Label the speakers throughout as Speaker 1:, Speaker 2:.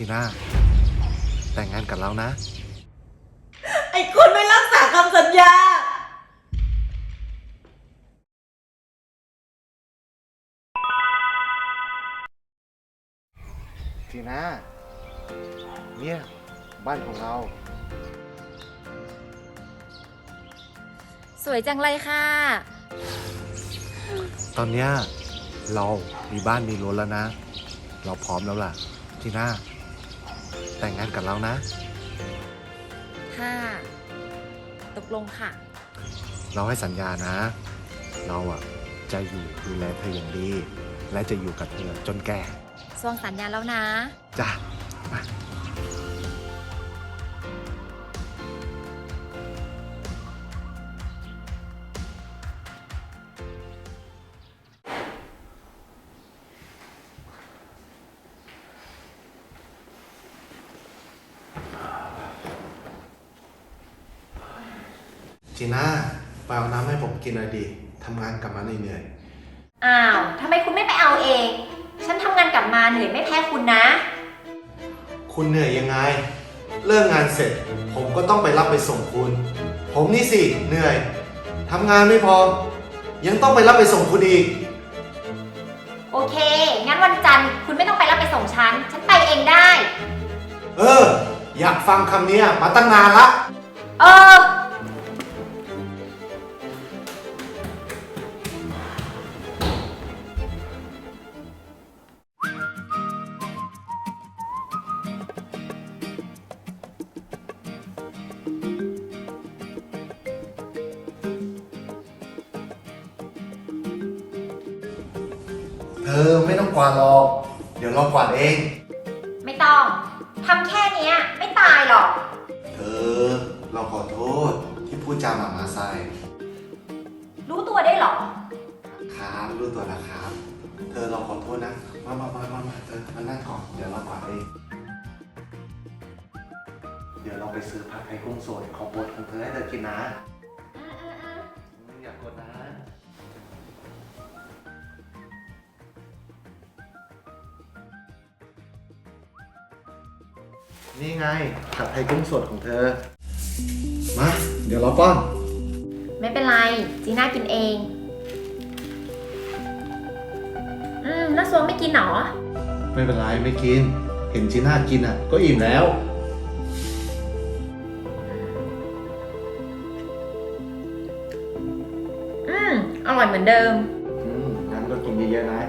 Speaker 1: จีน่าแต่งงานกับเรานะ
Speaker 2: ไอ้คนไม่รักษาคำสัญญา
Speaker 1: จีน่าเนี่ยบ้านของเรา
Speaker 3: สวยจังเลยค่ะ
Speaker 1: ตอนเนี้ยเรามีบ้านมีรถแล้วนะ เราพร้อมแล้วล่ะจีน่า แต่งงานกับเรานะ
Speaker 3: ค่ะ ตกลงค่ะ
Speaker 1: เราให้สัญญานะ เราอะจะอยู่ดูแลเธออย่างดี และจะอยู่กับเธอจนแก่
Speaker 3: สวงสัญญาแล้วนะ
Speaker 1: จ้ะ จีน่าไปเอาน้ำให้ผมกินหน่อยดิทำงานกลับมาเหนื่อย
Speaker 4: อ้าวทำไมคุณไม่ไปเอาเอง ฉันทำงานกลับมาเหนื่อยไม่แพ้คุณนะ
Speaker 1: ๆคุณเหนื่อยยังไง เลิกงานเสร็จ ผมก็ต้องไปรับไปส่งคุณ ผมนี่สิเหนื่อยทำงานไม่พอ ยังต้องไปรับไปส่งคุณอีก
Speaker 4: โอเค งั้นวันจันทร์คุณไม่ต้องไปรับไปส่งฉัน ฉันไปเองได้
Speaker 1: เออ อยากฟังคำนี้มาตั้งนานละ
Speaker 4: เออ
Speaker 1: เธอไม่ต้องกวาดหรอก เดี๋ยวเรากวาดเอง
Speaker 4: ไม่ต้องทำแค่เนี้ย ไม่ตายหรอก
Speaker 1: เธอ เราขอโทษที่พูดจาหมามาใส่
Speaker 4: รู้ตัวได้หรอ
Speaker 1: ครับรู้ตัวแล้วครับ เธอเราขอโทษนะ มามามามามาเธอมานั่งก่อนเดี๋ยวเรากวาดเอง เดี๋ยวเราไปซื้อผัดไทยกุ้งสดของโปรดของเธอให้เธอกินนะ นี่ไงผัดไทยกุ้งสดของเธอ มา เดี๋ยวเราป้อน
Speaker 4: ไม่เป็นไร จีน่ากินเอง อืมแล้วสวงไม่กินหรอ
Speaker 1: ไม่เป็นไรไม่กิน เห็นจีน่ากินอะ ก็อิ่มแล้ว
Speaker 4: อืม อร่อยเหมือนเดิม
Speaker 1: อืมงั้นก็กินเยอะๆนะ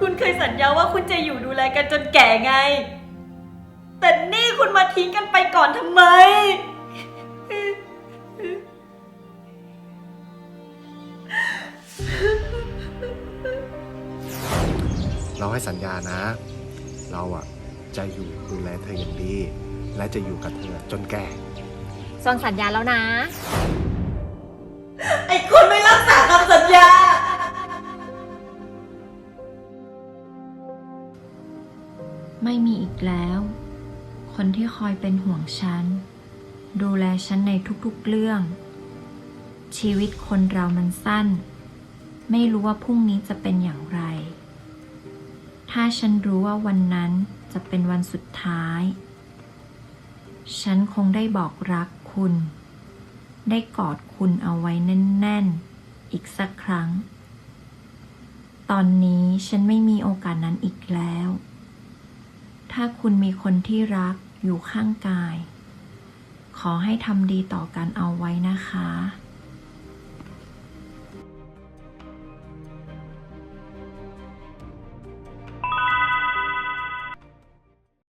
Speaker 2: คุณเคยสัญญาว่าคุณจะอยู่ดูแลกันจนแก่ไง แต่นี่คุณมาทิ้งกันไปก่อนทำไม
Speaker 1: เราให้สัญญานะ เราอะจะอยู่ดูแลเธออย่างดี และจะอยู่กับเธอจนแก่
Speaker 3: สวงสัญญาแล้วนะ
Speaker 2: ไอ้คน
Speaker 5: ไม่มีอีกแล้ว คนที่คอยเป็นห่วงฉัน ดูแลฉันในทุกๆเรื่อง ชีวิตคนเรามันสั้น ไม่รู้ว่าพรุ่งนี้จะเป็นอย่างไร ถ้าฉันรู้ว่าวันนั้นจะเป็นวันสุดท้าย ฉันคงได้บอกรักคุณ ได้กอดคุณเอาไว้แน่นๆ อีกสักครั้ง ตอนนี้ฉันไม่มีโอกาสนั้นอีกแล้ว ถ้าถ้าคุณมีคนที่รักอยู่ข้างกาย ขอให้ทำดีต่อกันเอาไว้นะคะ